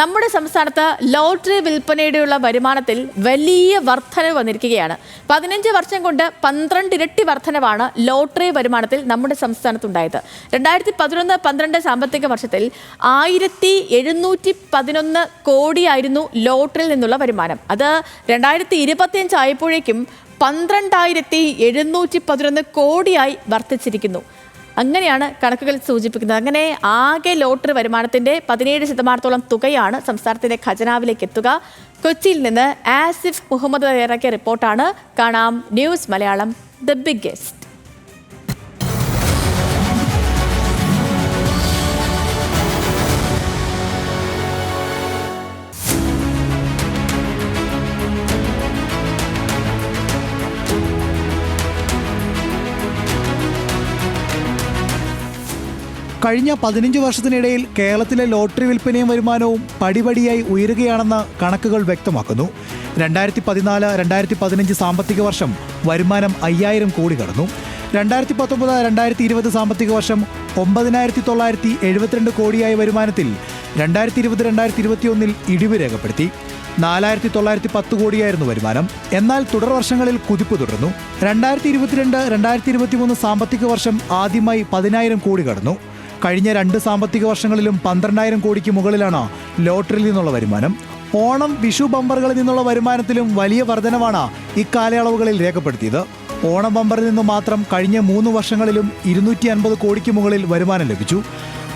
നമ്മുടെ സംസ്ഥാനത്ത് ലോട്ടറി വിൽപ്പനയുടെയുള്ള വരുമാനത്തിൽ വലിയ വർധന വന്നിരിക്കുകയാണ്. പതിനഞ്ച് വർഷം കൊണ്ട് പന്ത്രണ്ട് ഇരട്ടി വർധനവാണ് ലോട്ടറി വരുമാനത്തിൽ നമ്മുടെ സംസ്ഥാനത്തുണ്ടായത്. രണ്ടായിരത്തി പതിനൊന്ന് പന്ത്രണ്ട് സാമ്പത്തിക വർഷത്തിൽ ആയിരത്തി എഴുന്നൂറ്റി പതിനൊന്ന് കോടിയായിരുന്നു ലോട്ടറിയിൽ നിന്നുള്ള വരുമാനം. അത് രണ്ടായിരത്തി ഇരുപത്തിയഞ്ച് ആയപ്പോഴേക്കും പന്ത്രണ്ടായിരത്തി എഴുന്നൂറ്റി പതിനൊന്ന് കോടിയായി വർദ്ധിച്ചിരിക്കുന്നു. അങ്ങനെയാണ് കണക്കുകൾ സൂചിപ്പിക്കുന്നത്. അങ്ങനെ ആകെ ലോട്ടറി വരുമാനത്തിന്റെ പതിനേഴ് ശതമാനത്തോളം തുകയാണ് സംസ്ഥാനത്തിന്റെ ഖജനാവിലേക്ക് എത്തുക. കൊച്ചിയിൽ നിന്ന് ആസിഫ് മുഹമ്മദ് ഇറക്കിയ റിപ്പോർട്ടാണ്. കാണാം ന്യൂസ് മലയാളം ദ ബിഗ്ഗസ്റ്റ്. കഴിഞ്ഞ പതിനഞ്ച് വർഷത്തിനിടയിൽ കേരളത്തിലെ ലോട്ടറി വിൽപ്പനയും വരുമാനവും പടിപടിയായി ഉയരുകയാണെന്ന് കണക്കുകൾ വ്യക്തമാക്കുന്നു. രണ്ടായിരത്തി പതിനാല് രണ്ടായിരത്തി പതിനഞ്ച് സാമ്പത്തിക വർഷം വരുമാനം അയ്യായിരം കോടി കടന്നു. രണ്ടായിരത്തി പത്തൊമ്പത് രണ്ടായിരത്തി ഇരുപത് സാമ്പത്തിക വർഷം ഒമ്പതിനായിരത്തി തൊള്ളായിരത്തി എഴുപത്തിരണ്ട് കോടിയായ വരുമാനത്തിൽ രണ്ടായിരത്തി ഇരുപത് രണ്ടായിരത്തി ഇരുപത്തിയൊന്നിൽ ഇടിവ് രേഖപ്പെടുത്തി. നാലായിരത്തി തൊള്ളായിരത്തി പത്ത് കോടിയായിരുന്നു വരുമാനം. എന്നാൽ തുടർ വർഷങ്ങളിൽ കുതിപ്പ് തുടർന്നു രണ്ടായിരത്തി ഇരുപത്തിരണ്ട് രണ്ടായിരത്തി ഇരുപത്തിമൂന്ന് സാമ്പത്തിക വർഷം ആദ്യമായി പതിനായിരം കോടി കടന്നു. കഴിഞ്ഞ രണ്ട് സാമ്പത്തിക വർഷങ്ങളിലും പന്ത്രണ്ടായിരം കോടിക്ക് മുകളിലാണ് ലോട്ടറിയിൽ നിന്നുള്ള വരുമാനം. ഓണം വിഷു ബമ്പറുകളിൽ നിന്നുള്ള വരുമാനത്തിലും വലിയ വർധനവാണ് ഇക്കാലയളവുകളിൽ രേഖപ്പെടുത്തിയത്. ഓണം ബമ്പറിൽ നിന്ന് മാത്രം കഴിഞ്ഞ മൂന്ന് വർഷങ്ങളിലും ഇരുന്നൂറ്റി അൻപത് കോടിക്ക് മുകളിൽ വരുമാനം ലഭിച്ചു.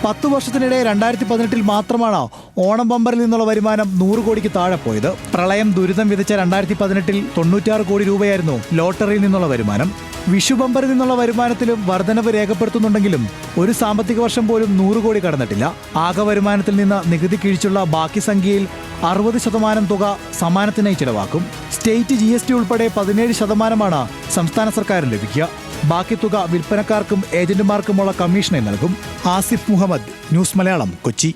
പത്ത് വർഷത്തിനിടെ രണ്ടായിരത്തി പതിനെട്ടിൽ മാത്രമാണ് ഓണം ബമ്പറിൽ നിന്നുള്ള വരുമാനം നൂറ് കോടിക്ക് താഴെ പോയത്. പ്രളയം ദുരിതം വിതച്ച രണ്ടായിരത്തി പതിനെട്ടിൽ തൊണ്ണൂറ്റാറ് കോടി രൂപയായിരുന്നു ലോട്ടറിയിൽ നിന്നുള്ള വരുമാനം. വിഷു ബമ്പറിൽ നിന്നുള്ള വരുമാനത്തിലും വർധനവ് രേഖപ്പെടുത്തുന്നുണ്ടെങ്കിലും ഒരു സാമ്പത്തിക വർഷം പോലും നൂറ് കോടി കടന്നിട്ടില്ല. ആകെ വരുമാനത്തിൽ നിന്ന് നികുതി കിഴിച്ചുള്ള ബാക്കി സംഖ്യയിൽ അറുപത് ശതമാനം തുക സമ്മാനത്തിനായി ചിലവാക്കും. സ്റ്റേറ്റ് ജി എസ് ടി ഉൾപ്പെടെ പതിനേഴ് ശതമാനമാണ് സംസ്ഥാന സർക്കാരിന് ലഭിക്കുക. ബാക്കി തുക വിൽപ്പനക്കാർക്കും ഏജന്റുമാർക്കുമുള്ള കമ്മീഷനായി നൽകും. ആസിഫ് മുഹമ്മദ് ന്യൂസ് മലയാളം കൊച്ചി.